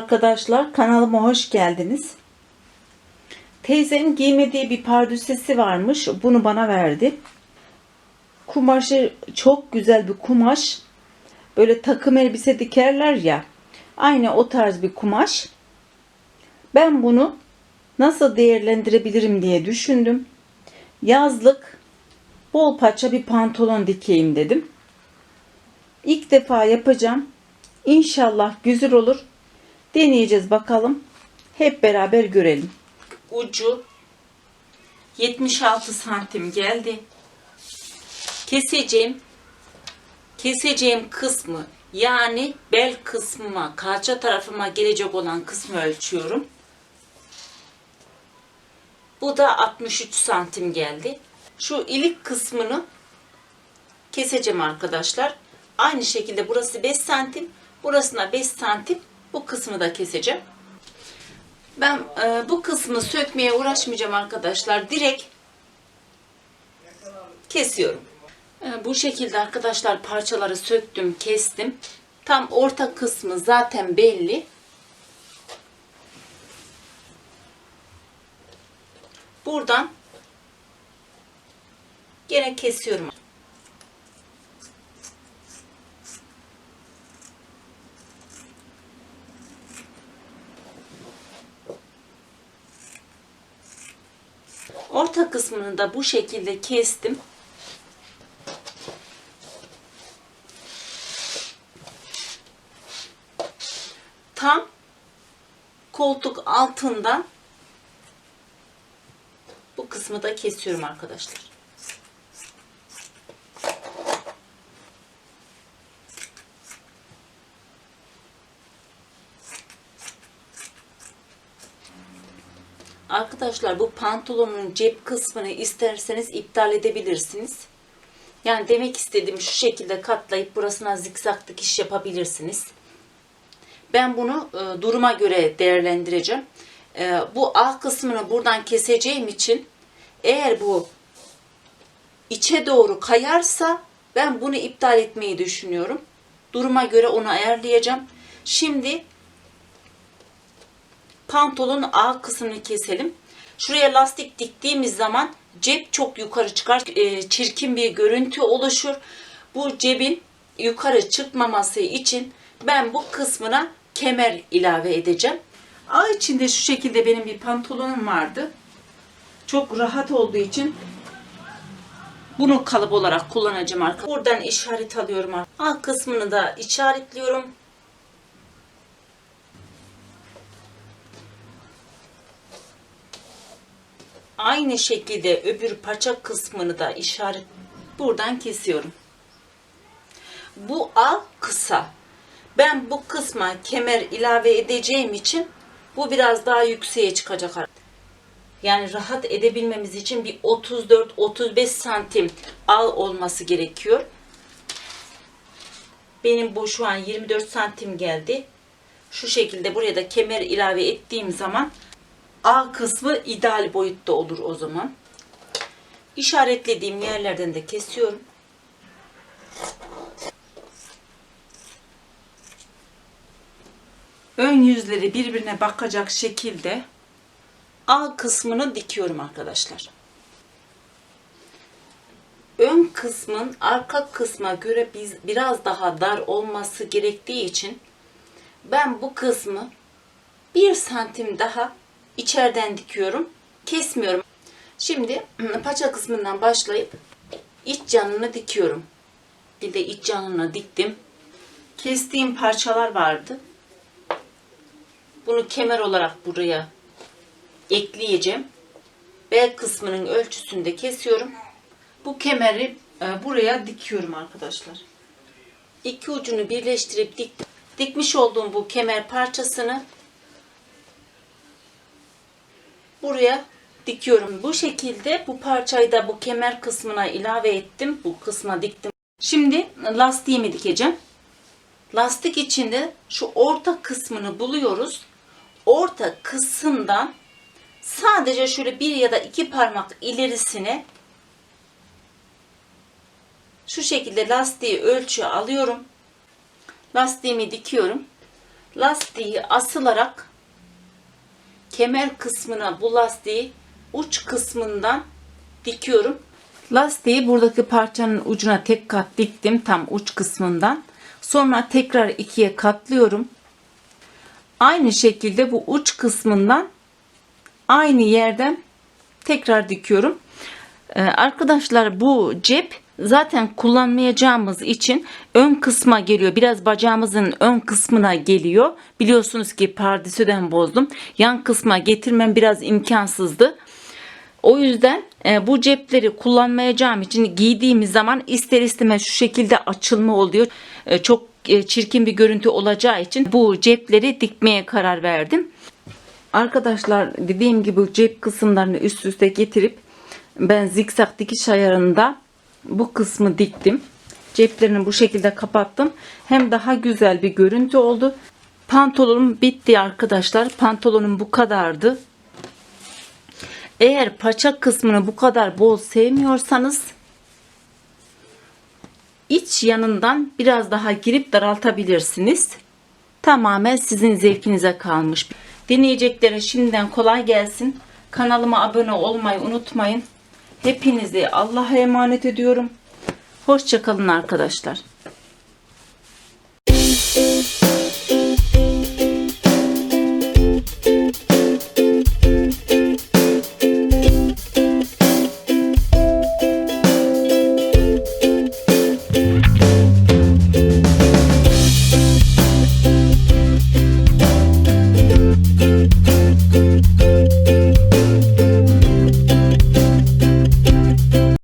arkadaşlar, kanalıma hoş geldiniz. Teyzem giymediği bir pardüsesi varmış, bunu bana verdi. Kumaşı çok güzel bir kumaş. Böyle takım elbise dikerler ya. Aynı o tarz bir kumaş. Ben bunu nasıl değerlendirebilirim diye düşündüm. Yazlık bol paça bir pantolon dikeyim dedim. İlk defa yapacağım. İnşallah güzel olur. Deneyeceğiz bakalım. Hep beraber görelim. Ucu 76 santim geldi. Keseceğim. Keseceğim kısmı yani bel kısmıma, kalça tarafıma gelecek olan kısmı ölçüyorum. Bu da 63 santim geldi. Şu ilik kısmını keseceğim arkadaşlar. Aynı şekilde burası 5 santim. Burasına 5 santim. Bu kısmı da keseceğim. Ben e, bu kısmı sökmeye uğraşmayacağım arkadaşlar. Direkt kesiyorum. E, bu şekilde arkadaşlar parçaları söktüm, kestim. Tam orta kısmı zaten belli. Buradan gene kesiyorum. Orta kısmını da bu şekilde kestim. Tam koltuk altından bu kısmı da kesiyorum arkadaşlar. Arkadaşlar bu pantolonun cep kısmını isterseniz iptal edebilirsiniz. Yani demek istediğim şu şekilde katlayıp burasına zikzak dikiş yapabilirsiniz. Ben bunu e, duruma göre değerlendireceğim. E, bu alt kısmını buradan keseceğim için eğer bu içe doğru kayarsa ben bunu iptal etmeyi düşünüyorum. Duruma göre onu ayarlayacağım. Şimdi pantolonun alt kısmını keselim. Şuraya lastik diktiğimiz zaman cep çok yukarı çıkar. E, çirkin bir görüntü oluşur. Bu cebin yukarı çıkmaması için ben bu kısmına kemer ilave edeceğim. Ağ içinde şu şekilde benim bir pantolonum vardı. Çok rahat olduğu için bunu kalıp olarak kullanacağım arkadaşlar. Buradan işaret alıyorum. Alt kısmını da işaretliyorum. Aynı şekilde öbür paça kısmını da işaret buradan kesiyorum. Bu A kısa. Ben bu kısma kemer ilave edeceğim için bu biraz daha yükseğe çıkacak. Yani rahat edebilmemiz için bir 34-35 santim al olması gerekiyor. Benim bu şu an 24 santim geldi. Şu şekilde buraya da kemer ilave ettiğim zaman A kısmı ideal boyutta olur o zaman. İşaretlediğim yerlerden de kesiyorum. Ön yüzleri birbirine bakacak şekilde A kısmını dikiyorum arkadaşlar. Ön kısmın arka kısma göre biz biraz daha dar olması gerektiği için ben bu kısmı bir santim daha içeriden dikiyorum. Kesmiyorum. Şimdi paça kısmından başlayıp iç canını dikiyorum. Bir de iç canını diktim. Kestiğim parçalar vardı. Bunu kemer olarak buraya ekleyeceğim. Bel kısmının ölçüsünde kesiyorum. Bu kemeri e, buraya dikiyorum arkadaşlar. İki ucunu birleştirip diktim. Dikmiş olduğum bu kemer parçasını buraya dikiyorum. Bu şekilde bu parçayı da bu kemer kısmına ilave ettim. Bu kısma diktim. Şimdi lastiğimi dikeceğim. Lastik içinde şu orta kısmını buluyoruz. Orta kısımdan sadece şöyle bir ya da iki parmak ilerisine şu şekilde lastiği ölçü alıyorum. Lastiğimi dikiyorum. lastiği asılarak kemer kısmına bu lastiği uç kısmından dikiyorum. Lastiği buradaki parçanın ucuna tek kat diktim tam uç kısmından. Sonra tekrar ikiye katlıyorum. Aynı şekilde bu uç kısmından aynı yerden tekrar dikiyorum. Ee, arkadaşlar bu cep zaten kullanmayacağımız için ön kısma geliyor. Biraz bacağımızın ön kısmına geliyor. Biliyorsunuz ki pardesüden bozdum. Yan kısma getirmem biraz imkansızdı. O yüzden e, bu cepleri kullanmayacağım için giydiğimiz zaman ister istemez şu şekilde açılma oluyor. E, çok e, çirkin bir görüntü olacağı için bu cepleri dikmeye karar verdim. Arkadaşlar dediğim gibi cep kısımlarını üst üste getirip ben zikzak dikiş ayarında bu kısmı diktim. Ceplerini bu şekilde kapattım. Hem daha güzel bir görüntü oldu. Pantolonum bitti arkadaşlar. Pantolonum bu kadardı. Eğer paça kısmını bu kadar bol sevmiyorsanız iç yanından biraz daha girip daraltabilirsiniz. Tamamen sizin zevkinize kalmış. Deneyeceklere şimdiden kolay gelsin. Kanalıma abone olmayı unutmayın. Hepinizi Allah'a emanet ediyorum. Hoşçakalın arkadaşlar.